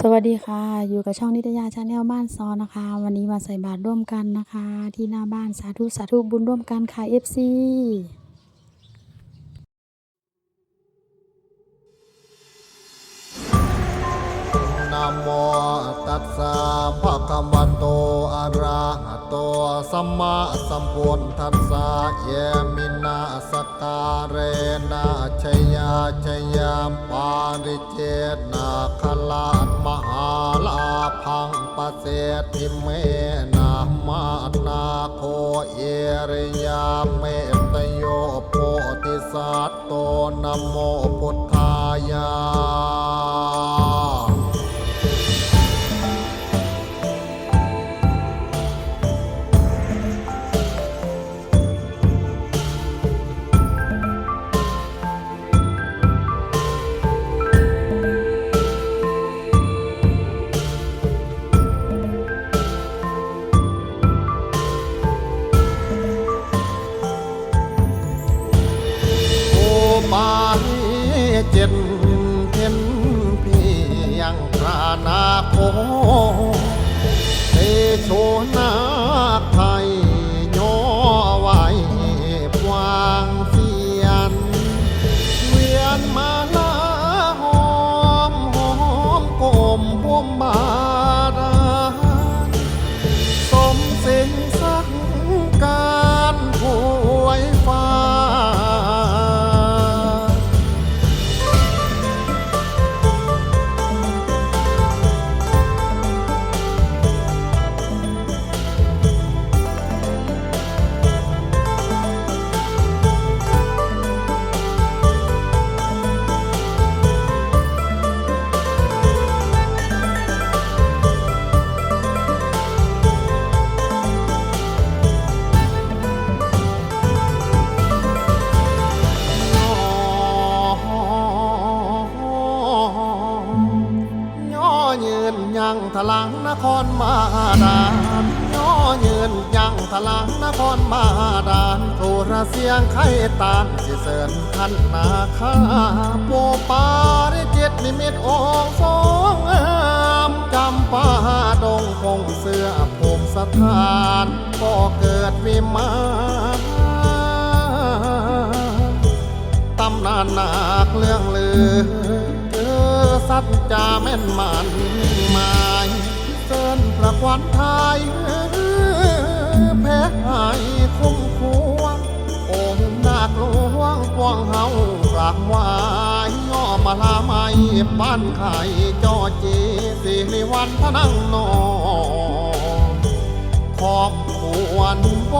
สวัสดีค่ะ อยู่กับช่องนิตยาชาแนลบ้านซอนะคะ วันนี้มาใส่บาตรร่วมกันนะคะ ที่หน้าบ้านสาธุสาธุบุญร่วมกันค่ะ FC นะโมตัสสะภะคะวะโตอะระหะโตสัมมาสัมพุทธัสสะเยมินาสการเรนะชยาชยามปาริเจนะคลาดมหาลาพังปะเสทิเมนะมานาโคเอริยาเมตโยโพธิสัตโตนะโมพุทธายา นาโคเตโชนา ทลังนครมาดานย่อเยืนยังทลังนครมาดานโทรเสียงไข่ตานสิเสริญพันนาคาโปปาริจิตนิมิตองสองงามจำปาดงคงเสื้อภูมิสถานก็เกิดวิมานตำนานหนักเรื่องลือเจอสัจจาแม่นมันมา ขวัญไทยแพ้หายคุ้มควงองค์นาคหลวงกวงเฮากรากไวายย่อมาลาไม่บ้านไข่จอจีสิริวันพนังนองขอบควรโบ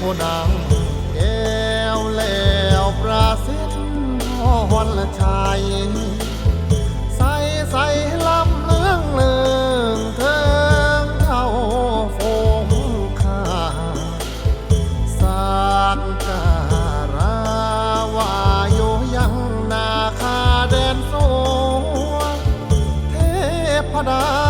ผู้นางแก้วแล้วประสิทธิ์พรชัยใส่ใส่ลำเลืองเลืองเทิงเท่าฟงข้าสากการาวาอยู่ยังนาคาแดนสวงเทพดา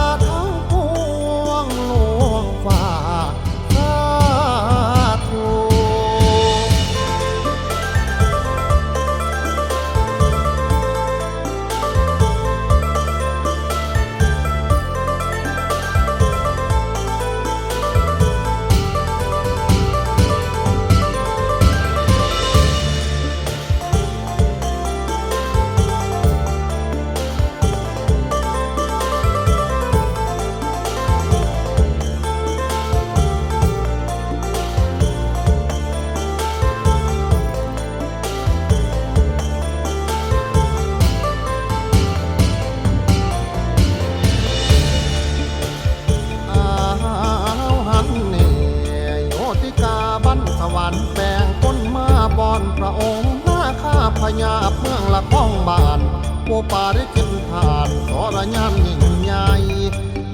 โอปาริจินผ่านสรยามยิ่งใหญ่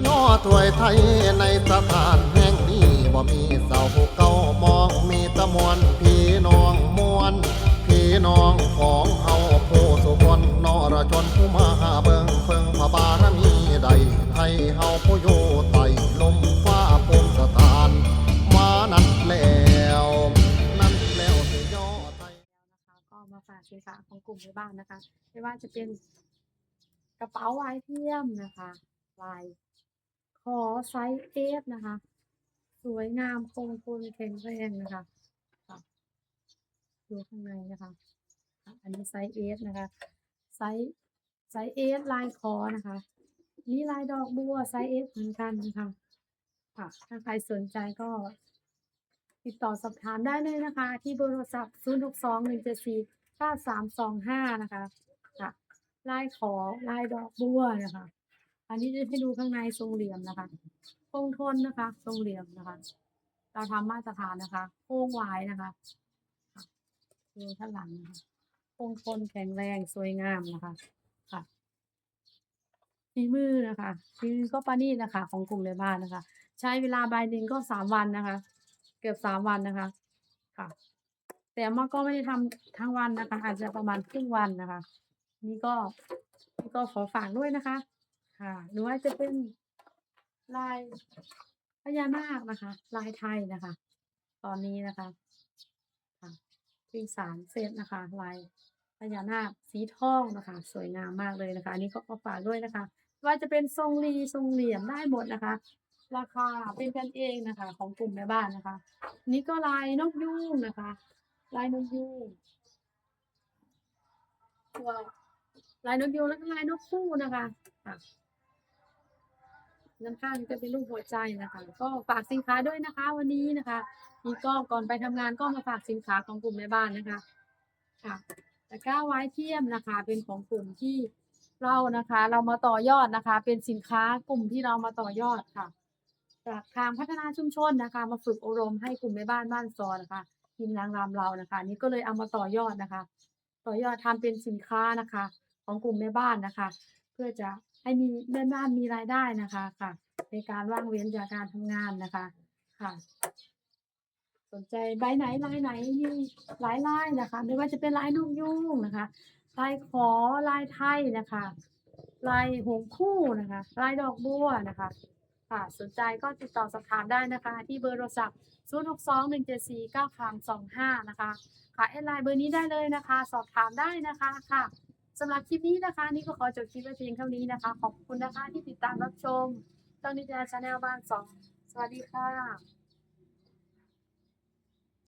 ย่อถวยไทยในสถานแห่งนี้บ่มีเสาเก่ามองมีตะมวลพี่น้องมวลพี่น้องของเฮาผู้สุคนนรชนผู้มาเบิงเพิ่งพระบารมีใดไทยเฮาผู้อยู่ไต่ลม ก็มาฝากสินค้าของกลุ่มในบ้านนะคะ ไม่ว่าจะเป็นกระเป๋าลายเทียมนะคะลายคอไซส์เอฟนะคะ สวยงามคงทนแข็งแรงนะคะดูข้างในนะคะ อันนี้ไซส์เอฟนะคะ ไซส์ไซส์เอฟลายคอนะคะมีลายดอกบัวไซส์เอฟเหมือนกันนะคะค่ะถ้าใครสนใจก็ติดต่อสอบถามได้เลยนะคะ ที่เบอร์โทรศัพท์ 0 6 2 1 7 4 9 3 2 5นะคะค่ะลายขอลายดอกบัวนะคะ อันนี้จะให้ดูข้างในทรงเหลี่ยมนะคะโค้งทนนะคะ ทรงเหลี่ยมนะคะ เราทำมาตรฐานนะคะ โค้งวายนะคะค่ะดูข้างหลังนะคะโค้งทนแข็งแรงสวยงามนะคะ ค่ะฝีมือนะคะฝีมือก็ปานี่นะคะ ของกลุ่มในบ้านนะคะ ใช้เวลาใบหนึ่งก็สามวันนะคะ เกือบสามวันนะคะ ค่ะ แต่มาก็ไม่ได้ทำทั้งวันนะคะ อาจจะประมาณครึ่งวันนะคะ นี่ก็นี่ก็ขอฝากด้วยนะคะ ค่ะ หรือว่าจะเป็นลายพญานาคนะคะ ลายไทยนะคะ ตอนนี้นะคะค่ะที่สามเซตนะคะ ลายพญานาคสีทองนะคะ สวยงามมากเลยนะคะ อันนี้ก็ขอฝากด้วยนะคะ ว่าจะเป็นทรงรีทรงเหลี่ยมได้หมดนะคะราคาเป็นกันเองนะคะ ของกลุ่มแม่บ้านนะคะ นี่ก็ลายนกยูงนะคะ ลายนกยูงตัวลายนกยูงแล้วก็ลายนกคู่นะคะค่ะด้านข้างจะเป็นรูปหัวใจนะคะ ก็ฝากสินค้าด้วยนะคะ วันนี้นะคะนี่ก็ก่อนไปทำงานก็มาฝากสินค้าของกลุ่มแม่บ้านนะคะ ค่ะตะกร้าไว้เทียมนะคะ เป็นของกลุ่มที่เรานะคะ เรามาต่อยอดนะคะ เป็นสินค้ากลุ่มที่เรามาต่อยอดค่ะ จากทางพัฒนาชุมชนนะคะ มาฝึกอบรมให้กลุ่มแม่บ้านบ้านซอนะคะ ทีมนางรำเรานะคะนี่ก็เลยเอามาต่อยอดนะคะ ต่อยอดทำเป็นสินค้านะคะ ของกลุ่มแม่บ้านนะคะ เพื่อจะให้มีแม่บ้านมีรายได้นะคะค่ะ ในการว่างเว้นจากการทำงานนะคะค่ะ สนใจใบไหนลายไหนมีหลายลายนะคะ ไม่ว่าจะเป็นลายนกยูงนะคะลายขอลายไทยนะคะลายหงคู่นะคะลายดอกบัวนะคะ ค่ะ สนใจก็ติดต่อสอบถามได้นะคะ ที่เบอร์โทรศัพท์ 0 6 2 1 7 4 9 3 2 5 นะคะ ค่ะแอดไลน์เบอร์นี้ได้เลยนะคะ สอบถามได้นะคะค่ะสำหรับคลิปนี้นะคะ นี่ก็ขอจบคลิปไว้เพียงเท่านี้นะคะ ขอบคุณนะคะที่ติดตามรับชมต้อนนิจะชาแนลบ้านสองสวัสดีค่ะ